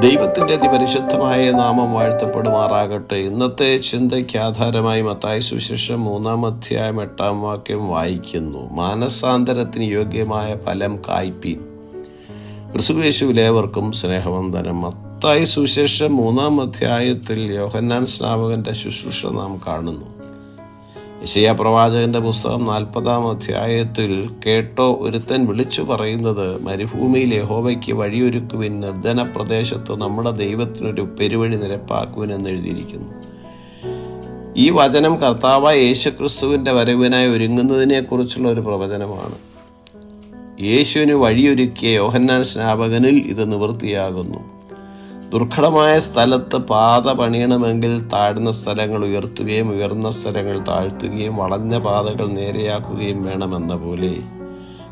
ദൈവത്തിന്റെ അതിപരിശുദ്ധമായ നാമം വാഴ്ത്തപ്പെടുമാറാകട്ടെ. ഇന്നത്തെ ചിന്തയ്ക്ക് ആധാരമായി മത്തായ സുവിശേഷം മൂന്നാം അധ്യായം എട്ടാം വാക്യം വായിക്കുന്നു. മാനസാന്തരത്തിന് യോഗ്യമായ ഫലം കായ്പി ക്രിസ്തുവേശുവിലേവർക്കും സ്നേഹവന്ദനം. മത്തായ സുവിശേഷം മൂന്നാം അധ്യായത്തിൽ യോഹന്നാൻ സ്നാപകന്റെ ശുശ്രൂഷ നാം കാണുന്നു. യശയ പ്രവാചകന്റെ പുസ്തകം നാൽപ്പതാം അധ്യായത്തിൽ കേട്ടോ ഒരുത്തൻ വിളിച്ചു പറയുന്നത് മരുഭൂമിയിൽ യഹോവയ്ക്ക് വഴിയൊരുക്കുവിൻ നിർജന പ്രദേശത്ത് നമ്മുടെ ദൈവത്തിനൊരു പെരുവഴി നിരപ്പാക്കുവിൻ എന്ന് എഴുതിയിരിക്കുന്നു. ഈ വചനം കർത്താവായ യേശുക്രിസ്തുവിന്റെ വരവിനായി ഒരുങ്ങുന്നതിനെ കുറിച്ചുള്ള ഒരു പ്രവചനമാണ്. യേശുവിന് വഴിയൊരുക്കിയ യോഹന്നാൻ സ്നാപകനിൽ ഇത് നിവൃത്തിയാകുന്നു. ദുർഘടമായ സ്ഥലത്ത് പാത പണിയണമെങ്കിൽ താഴ്ന്ന സ്ഥലങ്ങൾ ഉയർത്തുകയും ഉയർന്ന സ്ഥലങ്ങൾ താഴ്ത്തുകയും വളഞ്ഞ പാതകൾ നേരെയാക്കുകയും വേണമെന്ന പോലെ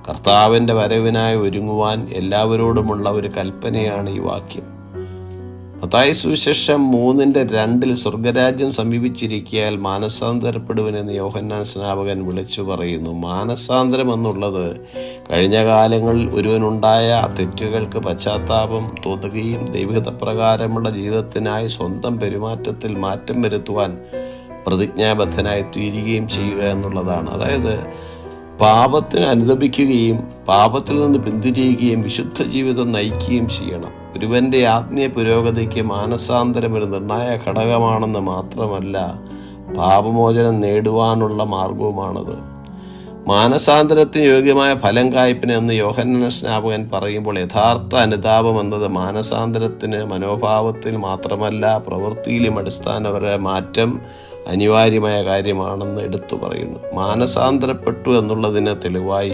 കർത്താവിന്റെ വരവിനായി ഒരുങ്ങുവാൻ എല്ലാവരോടുമുള്ള ഒരു കൽപ്പനയാണ് ഈ വാക്യം. മത്തായി സുവിശേഷം മൂന്നിന്റെ രണ്ടിൽ സ്വർഗരാജ്യം സമീപിച്ചിരിക്കിയാൽ മാനസാന്തരപ്പെടുവനെന്ന് യോഹന്നാൻ സ്നാപകൻ വിളിച്ചു പറയുന്നു. മാനസാന്തരം എന്നുള്ളത് കഴിഞ്ഞ കാലങ്ങളിൽ ഒരുവനുണ്ടായ തെറ്റുകൾക്ക് പശ്ചാത്താപം തോന്നുകയും ദൈവഹിതപ്രകാരമുള്ള ജീവിതത്തിനായി സ്വന്തം പെരുമാറ്റത്തിൽ മാറ്റം വരുത്തുവാൻ പ്രതിജ്ഞാബദ്ധനായി തീരുകയും ചെയ്യുക എന്നുള്ളതാണ്. അതായത് പാപത്തിന് അനുദപിക്കുകയും പാപത്തിൽ നിന്ന് പിന്തിരിയുകയും വിശുദ്ധ ജീവിതം നയിക്കുകയും ചെയ്യണം. ഒരുവന്റെ ആത്മീയ പുരോഗതിക്ക് മാനസാന്തരം ഒരു നിർണായക ഘടകമാണെന്ന് മാത്രമല്ല പാപമോചനം നേടുവാനുള്ള മാർഗവുമാണത്. മാനസാന്തരത്തിന് യോഗ്യമായ ഫലം കായ്പിന് എന്ന് യോഹന്ന സ്നാപകൻ പറയുമ്പോൾ യഥാർത്ഥ അനുതാപം എന്നത് മാനസാന്തരത്തിന് മനോഭാവത്തിൽ മാത്രമല്ല പ്രവൃത്തിയിലും അടിസ്ഥാനപരമായ മാറ്റം അനിവാര്യമായ കാര്യമാണെന്ന് എടുത്തു പറയുന്നു. മാനസാന്തരപ്പെട്ടു എന്നുള്ളതിന് തെളിവായി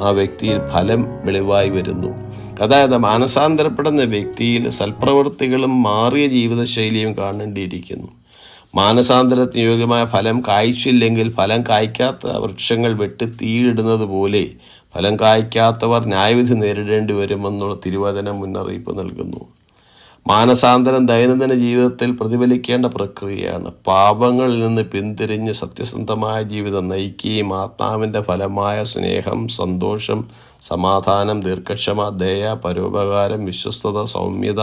ആ വ്യക്തിയിൽ ഫലം വെളിവായി വരുന്നു. അതായത് മാനസാന്തരപ്പെടുന്ന വ്യക്തിയിൽ സൽപ്രവൃത്തികളും മാറിയ ജീവിതശൈലിയും കാണേണ്ടിയിരിക്കുന്നു. മാനസാന്തരത്തിന് യോഗ്യമായ ഫലം കായ്ച്ചില്ലെങ്കിൽ ഫലം കായ്ക്കാത്ത വൃക്ഷങ്ങൾ വെട്ടി തീയിടുന്നത് പോലെ ഫലം കായ്ക്കാത്തവർ ന്യായവിധി നേരിടേണ്ടി വരുമെന്നുള്ള തിരുവചനം മുന്നറിയിപ്പ് നൽകുന്നു. മാനസാന്തരം ദൈനംദിന ജീവിതത്തിൽ പ്രതിഫലിക്കേണ്ട പ്രക്രിയയാണ്. പാപങ്ങളിൽ നിന്ന് പിന്തിരിഞ്ഞ് സത്യസന്ധമായ ജീവിതം നയിക്കുകയും ആത്മാവിന്റെ ഫലമായ സ്നേഹം സന്തോഷം സമാധാനം ദീർഘക്ഷമ ദയ പരോപകാരം വിശ്വസ്തത സൗമ്യത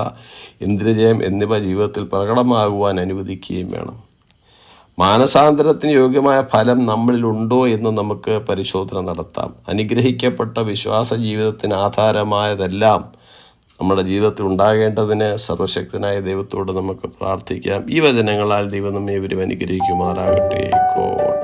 ഇന്ദ്രജയം എന്നിവ ജീവിതത്തിൽ പ്രകടമാകുവാൻ അനുവദിക്കുകയും വേണം. മാനസാന്തരത്തിന് യോഗ്യമായ ഫലം നമ്മളിലുണ്ടോ എന്ന് നമുക്ക് പരിശോധന നടത്താം. അനുഗ്രഹിക്കപ്പെട്ട വിശ്വാസ ജീവിതത്തിന് ആധാരമായതെല്ലാം നമ്മുടെ ജീവിതത്തിൽ ഉണ്ടാകേണ്ടതിന് സർവശക്തനായ ദൈവത്തോട് നമുക്ക് പ്രാർത്ഥിക്കാം. ഈ വചനങ്ങളാൽ ദൈവം നമ്മെ ഇവരും അനുഗ്രഹിക്കുമാറാകട്ടെ. ഗോഡ്